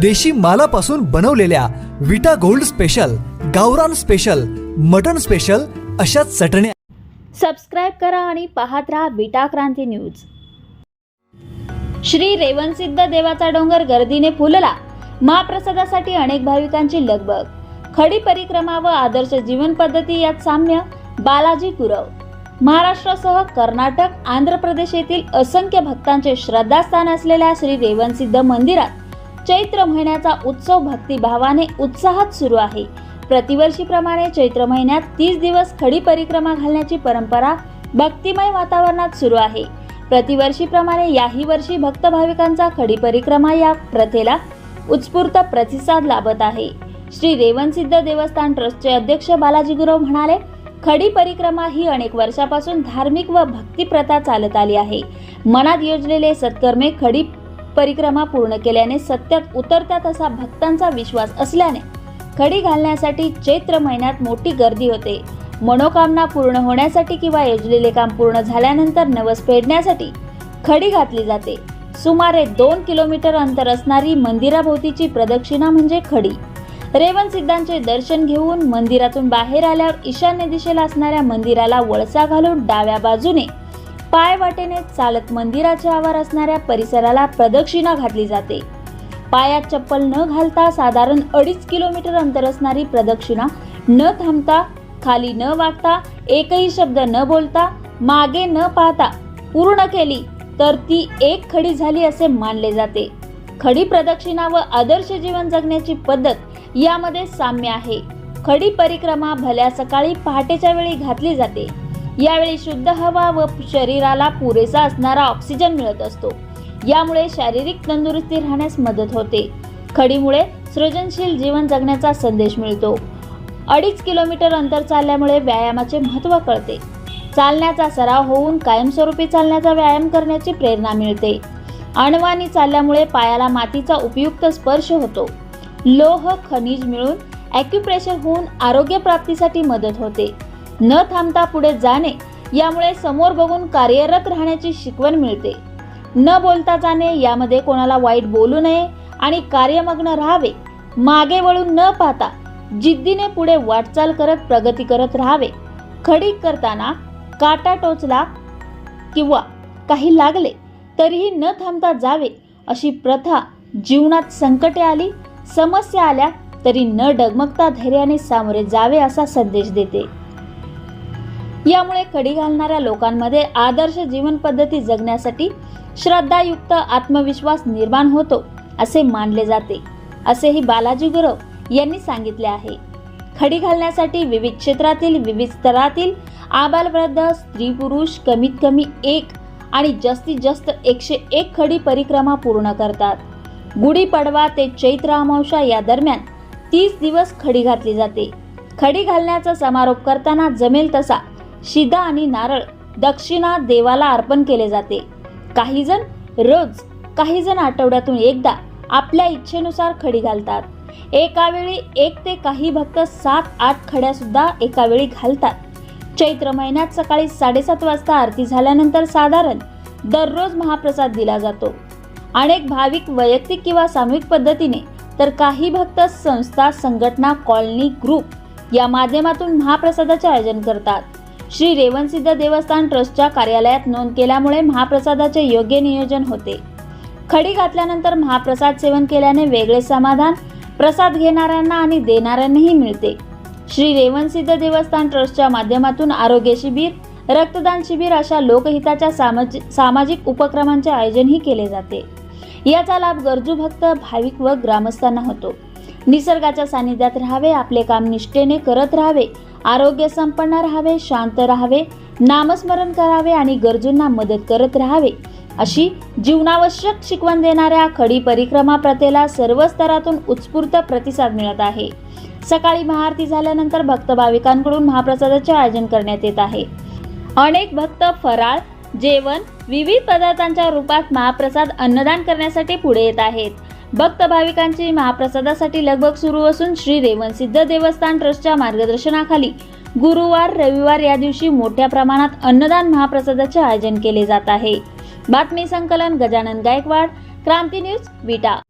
देशी मालापासून बनवलेल्या विटा गोल्ड स्पेशल गावरान स्पेशल मटन स्पेशल अशा चटण्या सबस्क्राईब करा आणि पाहत राहा विटा क्रांती न्यूज. श्री रेवणसिद्ध देवाचा डोंगर गर्दीने फुलला. महाप्रसादासाठी अनेक भाविकांची लगबग. खडी परिक्रमा व आदर्श जीवन पद्धती यात साम्य बालाजी गुरव महाराष्ट्रासह कर्नाटक आंध्र प्रदेश येथील असंख्य भक्तांचे श्रद्धास्थान असलेल्या श्री रेवणसिद्ध मंदिरात चैत्र महिन्याचा उत्सव भक्तिभावाने उत्साहात सुरू आहे. प्रतिवर्षीप्रमाणे चैत्र महिन्यात तीस दिवस खडी परिक्रमा घालण्याची परंपरा भक्तिमय वातावरणात सुरू आहे. प्रतिवर्षीप्रमाणे याही वर्षी भक्त भाविकांचा खडी परिक्रमा या प्रथेला उत्स्फूर्त प्रतिसाद लाभत आहे. श्री रेवणसिद्ध देवस्थान ट्रस्टचे अध्यक्ष बालाजी गुरव म्हणाले खडी परिक्रमा ही अनेक वर्षापासून धार्मिक व भक्ती प्रथा चालत आली आहे. मनात योजलेले सत्कर्मे खडी परिक्रमा पूर्ण केल्याने सत्यात उतरतात असा भक्तांचा विश्वास असल्याने खडी घालण्यासाठी चैत्र महिन्यात मोठी गर्दी होते. मनोकामना पूर्ण होण्यासाठी किंवा योजलेले काम पूर्ण झाल्यानंतर नवस फेडण्यासाठी खडी घातली जाते. सुमारे दोन किलोमीटर अंतर असणारी मंदिराभोवतीची प्रदक्षिणा म्हणजे खडी. रेवण सिद्धांचे दर्शन घेऊन मंदिरातून बाहेर आल्यावर ईशान्य दिशेला असणाऱ्या मंदिराला वळसा घालून डाव्या बाजूने पाय वाटेने चालत मंदिराच्या आवार असणाऱ्या परिसराला प्रदक्षिणा घातली जाते. पायात चप्पल न घालता साधारण अडीच किलोमीटर अंतर असणारी प्रदक्षिणा न थांबता खाली न वागता एकही शब्द न बोलता मागे न पाहता पूर्ण केली तर ती एक खडी झाली असे मानले जाते. खडी प्रदक्षिणा व आदर्श जीवन जगण्याची पद्धत यामध्ये साम्य आहे. खडी परिक्रमा भल्या सकाळी पहाटेच्या वेळी घातली जाते. यावेळी शुद्ध हवा व शरीराला पुरेसा असणारा ऑक्सिजन मिळत असतो. यामुळे शारीरिक तंदुरुस्ती राहण्यास मदत होते. खडीमुळे सृजनशील जीवन जगण्याचा संदेश मिळतो. अडीच किलोमीटर अंतर चालल्यामुळे व्यायामाचे महत्त्व कळते. चालण्याचा सराव होऊन कायमस्वरूपी चालण्याचा व्यायाम करण्याची प्रेरणा मिळते. अणवानी चालल्यामुळे पायाला मातीचा उपयुक्त स्पर्श होतो. लोह खनिज मिळून ॲक्युप्रेशर होऊन आरोग्य प्राप्तीसाठी मदत होते. न थांबता पुढे जाणे यामुळे समोर बघून कार्यरत राहण्याची शिकवण मिळते. न बोलता जाणे यामध्ये कोणाला वाईट बोलू नये आणि कार्यमग्न राहावे. मागे वळून न पाहता जिद्दीने पुढे वाटचाल करत प्रगती करत राहावे. खडी करताना काटा टोचला किंवा काही लागले तरीही न थांबता जावे अशी प्रथा जीवनात संकटे आली समस्या आल्या तरी न डगमगता धैर्याने सामोरे जावे असा संदेश देते. यामुळे कडी घालणाऱ्या लोकांमध्ये आदर्श जीवन पद्धती जगण्यासाठी श्रद्धायुक्त आत्मविश्वास निर्माण होतो असे मानले जाते. असेही बालाजी गुरव यांनी सांगितले आहे. खडी घालण्यासाठी विविध क्षेत्रातील विविध स्तरातील आबालवृद्ध स्त्री पुरुष कमीत कमी एक आणि जास्तीत जास्त एकशे एक खडी परिक्रमा पूर्ण करतात. गुढीपाडवा ते चैत्र अमावशा या दरम्यान तीस दिवस खडी घातली जाते. खडी घालण्याचा समारोप करताना जमेल तसा शिदा आणि नारळ दक्षिणा देवाला अर्पण केले जाते. काही जण रोज काही जण आठवड्यातून एकदा आपल्या इच्छेनुसार खडी घालतात. एकावेळी एक ते काही भक्त सात आठ खड्या सुद्धा एकावेळी घालतात. चैत्र महिन्यात सकाळी साडेसात वाजता आरती झाल्यानंतर साधारण दररोज महाप्रसाद दिला जातो. अनेक भाविक वैयक्तिक किंवा सामूहिक पद्धतीने तर काही भक्त संस्था संघटना कॉलनी ग्रुप या माध्यमातून महाप्रसादाचे आयोजन करतात. श्री रेवणसिद्ध देवस्थान ट्रस्टच्या कार्यालयात नोंद केल्यामुळे महाप्रसादाचे योग्य नियोजन होते. खडी घातल्यानंतर महाप्रसाद सेवन केल्याने वेगळे समाधान प्रसाद घेणाऱ्यांना आणि देणाऱ्यांनाही मिळते. श्री रेवणसिद्ध देवस्थान ट्रस्टच्या माध्यमातून आरोग्य शिबिर रक्तदान शिबिर अशा लोकहिताच्या सामाज सामाजिक उपक्रमांचे आयोजनही केले जाते. याचा लाभ गरजू भक्त भाविक व ग्रामस्थांना होतो. निसर्गाच्या सानिध्यात राहावे आपले काम निष्ठेने करत राहावे आरोग्य संपन्न राहावे शांत राहावे नामस्मरण करावे आणि गरजूंना मदत करत राहावे. अशी जीवनावश्यक शिकवण देणाऱ्या खडी परिक्रमा प्रथेला सर्व स्तरातून उत्स्फूर्त प्रतिसाद मिळत आहे. सकाळी महाआरती झाल्यानंतर भक्त भाविकांकडून महाप्रसादाचे आयोजन करण्यात येत आहे. अनेक भक्त फराळ जेवण विविध पदार्थांच्या रूपात महाप्रसाद अन्नदान करण्यासाठी पुढे येत आहेत. भक्त भाविकांची महाप्रसादासाठी लगबग सुरू असून श्री रेवणसिद्ध देवस्थान ट्रस्टच्या मार्गदर्शनाखाली गुरुवार रविवार या दिवशी मोठ्या प्रमाणात अन्नदान महाप्रसादाचे आयोजन केले जात आहे. बातमी संकलन गजानन गायकवाड क्रांती न्यूज विटा.